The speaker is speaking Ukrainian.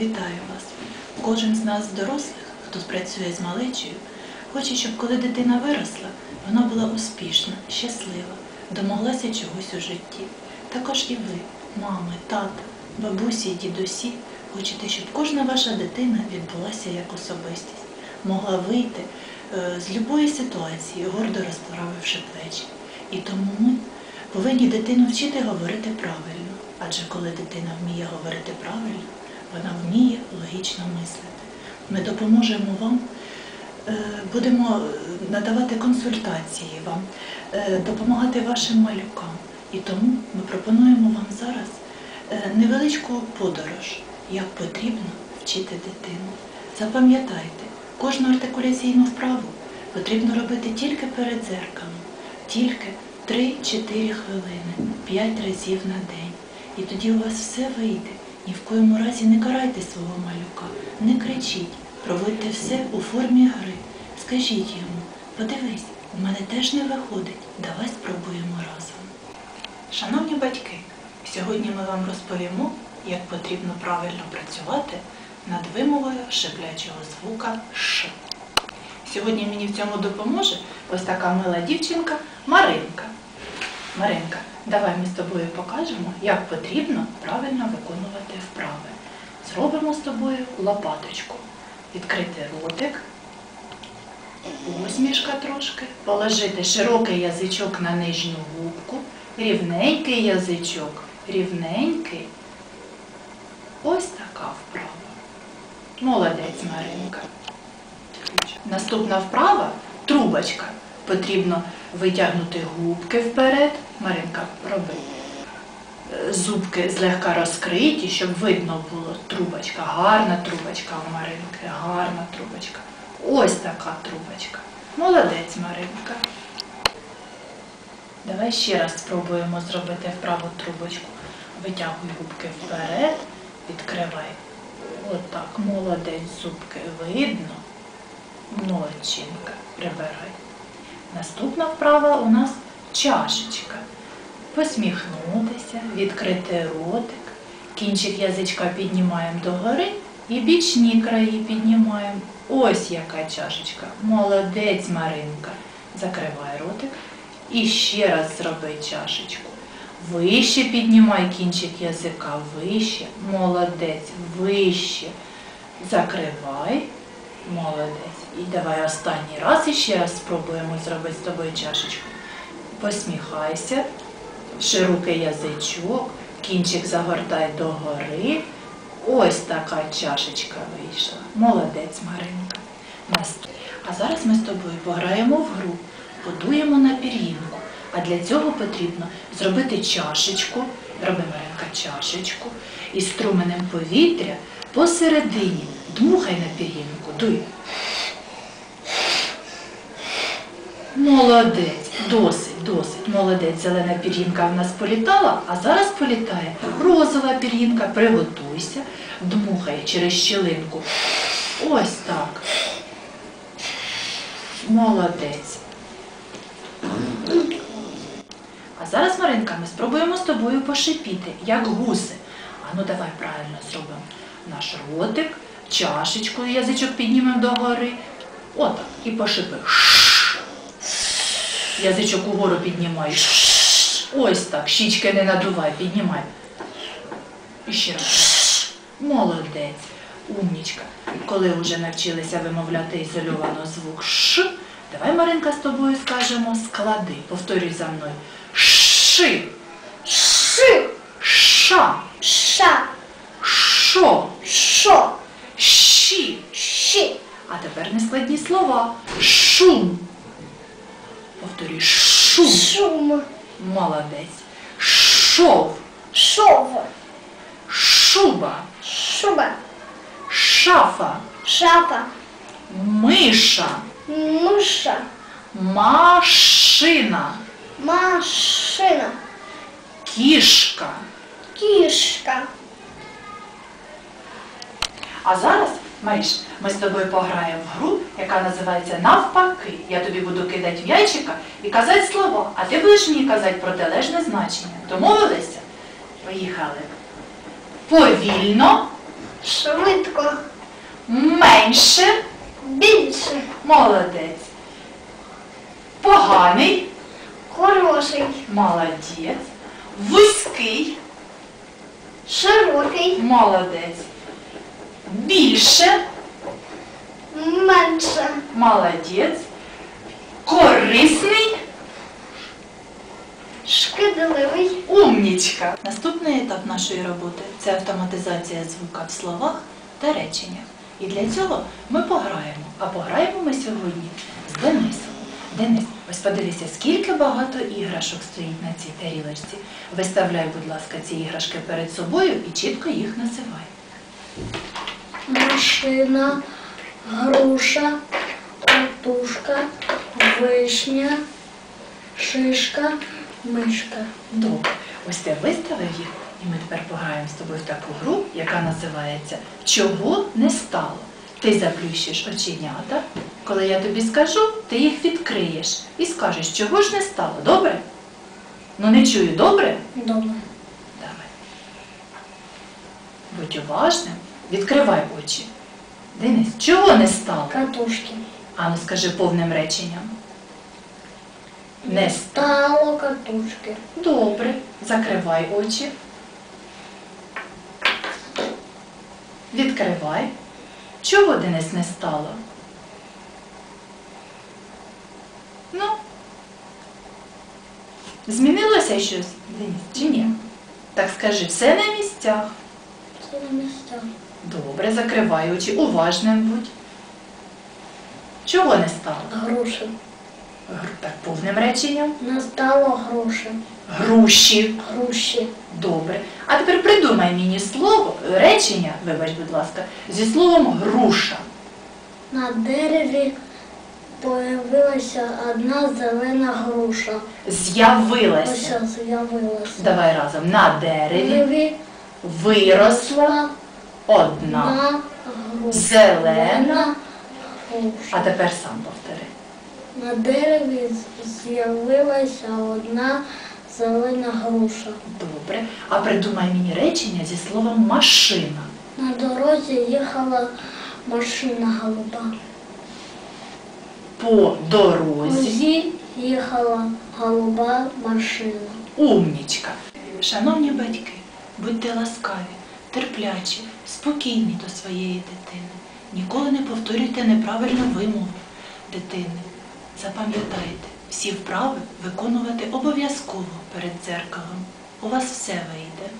Вітаю вас! Кожен з нас, дорослих, хто працює з малечею, хоче, щоб коли дитина виросла, вона була успішна, щаслива, домоглася чогось у житті. Також і ви, мами, тата, бабусі і дідусі, хочете, щоб кожна ваша дитина відбулася як особистість, могла вийти е, з любої ситуації, гордо розправивши плечі. І тому ми повинні дитину вчити говорити правильно. Адже коли дитина вміє говорити правильно, вона вміє логічно мислити. Ми допоможемо вам, е, будемо надавати консультації вам, е, допомагати вашим малюкам. І тому ми пропонуємо вам зараз е, невеличку подорож, як потрібно вчити дитину. Запам'ятайте, кожну артикуляційну вправу потрібно робити тільки перед дзеркалом, тільки 3-4 хвилини, 5 разів на день. І тоді у вас все вийде. Ні в коєму разі не карайте свого малюка, не кричіть, проводьте все у формі гри. Скажіть йому, подивись, у мене теж не виходить, давай спробуємо разом. Шановні батьки, сьогодні ми вам розповімо, як потрібно правильно працювати над вимовою шиплячого звука Ш. Сьогодні мені в цьому допоможе ось така мила дівчинка Маринка. Маринка, давай ми з тобою покажемо, як потрібно правильно виконувати вправи. Зробимо з тобою лопаточку. Відкрити ротик, усмішка трошки, положити широкий язичок на нижню губку, рівненький язичок, рівненький. Ось така вправа. Молодець, Маринка. Наступна вправа трубочка. Потрібно витягнути губки вперед. Маринка, роби. Е, Зубки злегка розкриті, щоб видно було трубочка. Гарна трубочка у Маринки, гарна трубочка. Ось така трубочка. Молодець, Маринка. Давай ще раз спробуємо зробити вправу трубочку. Витягуй губки вперед, відкривай. Отак, молодець, зубки видно. Молодчинка, прибирай. Наступна вправа у нас чашечка. Посміхнутися, відкрити ротик, кінчик язичка піднімаємо догори і бічні краї піднімаємо. Ось яка чашечка. Молодець Маринка. Закривай ротик. І ще раз зроби чашечку. Вище піднімай кінчик язика, вище. Молодець, вище. Закривай. Молодець. І давай останній раз іще раз спробуємо зробити з тобою чашечку. Посміхайся, широкий язичок, кінчик загортай догори. Ось така чашечка вийшла. Молодець, Маринка. А зараз ми з тобою пограємо в гру, подуємо на пір'їнку. А для цього потрібно зробити чашечку, роби Маринка чашечку, і струменем повітря посередині дмухай на пір'їнку, дуй. Молодець, досить, досить. Молодець. Зелена пір'їнка в нас політала, а зараз політає розова пір'їнка. Приготуйся, дмухай через щілинку. Ось так. Молодець. А зараз, Маринка, ми спробуємо з тобою пошипіти, як гуси. А ну давай правильно зробимо наш ротик, чашечку, язичок піднімемо догори. Отак. І пошипи. Язичок угору піднімай. Ось так. Щічки не надувай, піднімай. І ще раз. Молодець. Умнічка. Коли вже навчилися вимовляти ізольовано звук Ш, давай, Маринка, з тобою скажемо склади. Повторюй за мною. Ши, Ши, ша, ша, шо, шо, щі. щи, А тепер нескладні слова. Шум. Повторюй. Шум. шум, Молодець. Шов. шов, Шуба. шуба, Шафа. шапа, Миша. миша, Машина. машина, Кішка. кішка. А зараз, Маріш, ми з тобою пограємо в гру, яка називається Навпаки. Я тобі буду кидати в яйчика і казати слова, а ти будеш мені казати протилежне значення. Домовилися? Поїхали. Повільно, Швидко. Менше. Більше. Молодець. Поганий. Хороший. Молодець. Вузький. Широкий. Молодець. Більше. Менше. Молодець. Корисний. Шкідливий. Умнічка. Наступний етап нашої роботи це автоматизація звука в словах та реченнях. І для цього ми пограємо. А пограємо ми сьогодні з Денисом. Денис, ось подивися, скільки багато іграшок стоїть на цій тарілочці. Виставляй, будь ласка, ці іграшки перед собою і чітко їх називай. Машина, груша, картушка, вишня, шишка, мишка. Добре, ось ти виставив їх, і ми тепер пограємо з тобою в таку гру, яка називається Чого не стало. Ти заплющиш оченята. Коли я тобі скажу, ти їх відкриєш і скажеш, чого ж не стало, добре? Ну не чую, добре? Добре. Давай. Будь уважним, відкривай очі. Денис, чого не стало? Катушки. Ану, скажи повним реченням. Не стало. Катушки. Добре, закривай очі. Відкривай. Чого Денис не стало? Ну, змінилося щось, Денис, чи ні? Так скажи, все на місцях. Це на місцях. Добре, закривай очі, уважним будь. Чого не стало? Груші. Так, повним реченням. Не стало груші. Груші. Груші. Добре. А тепер придумай мені слово, речення, вибач, будь ласка, зі словом груша. На дереві появилася одна зелена груша. З'явилася. Ось з'явилася. Давай разом. На дереві Дереві виросла одна зелена. А тепер сам повтори. На дереві з'явилася одна зелена груша. Добре. А придумай мені речення зі словом машина. На дорозі їхала машина голуба. По дорозі. Їхала голуба машина. Умнічка. Шановні батьки, будьте ласкаві, терплячі, спокійні до своєї дитини. Ніколи не повторюйте неправильну вимову дитини. Запам'ятайте, всі вправи виконувати обов'язково перед дзеркалом. У вас все вийде.